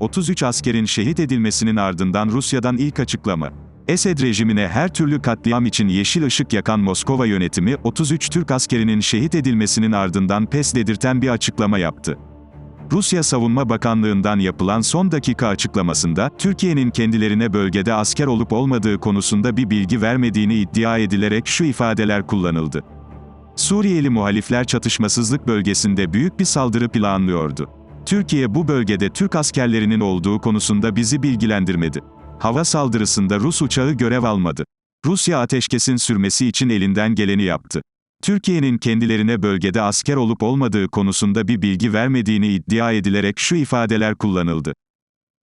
33 askerin şehit edilmesinin ardından Rusya'dan ilk açıklama. Esed rejimine her türlü katliam için yeşil ışık yakan Moskova yönetimi, 33 Türk askerinin şehit edilmesinin ardından pes dedirten bir açıklama yaptı. Rusya Savunma Bakanlığı'ndan yapılan son dakika açıklamasında, Türkiye'nin kendilerine bölgede asker olup olmadığı konusunda bir bilgi vermediğini iddia edilerek şu ifadeler kullanıldı. Suriyeli muhalifler çatışmasızlık bölgesinde büyük bir saldırı planlıyordu. Türkiye bu bölgede Türk askerlerinin olduğu konusunda bizi bilgilendirmedi. Hava saldırısında Rus uçağı görev almadı. Rusya ateşkesin sürmesi için elinden geleni yaptı. Türkiye'nin kendilerine bölgede asker olup olmadığı konusunda bir bilgi vermediğini iddia edilerek şu ifadeler kullanıldı.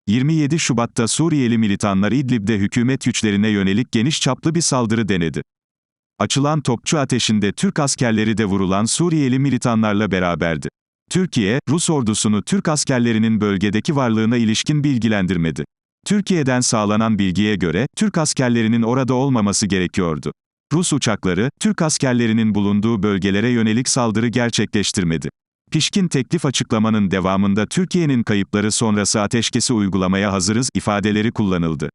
27 Şubat'ta Suriyeli militanlar İdlib'de hükümet güçlerine yönelik geniş çaplı bir saldırı denedi. Açılan topçu ateşinde Türk askerleri de vurulan Suriyeli militanlarla beraberdi. Türkiye, Rus ordusunu Türk askerlerinin bölgedeki varlığına ilişkin bilgilendirmedi. Türkiye'den sağlanan bilgiye göre, Türk askerlerinin orada olmaması gerekiyordu. Rus uçakları, Türk askerlerinin bulunduğu bölgelere yönelik saldırı gerçekleştirmedi. Pişkin teklif açıklamanın devamında Türkiye'nin kayıpları sonrası ateşkesi uygulamaya hazırız ifadeleri kullanıldı.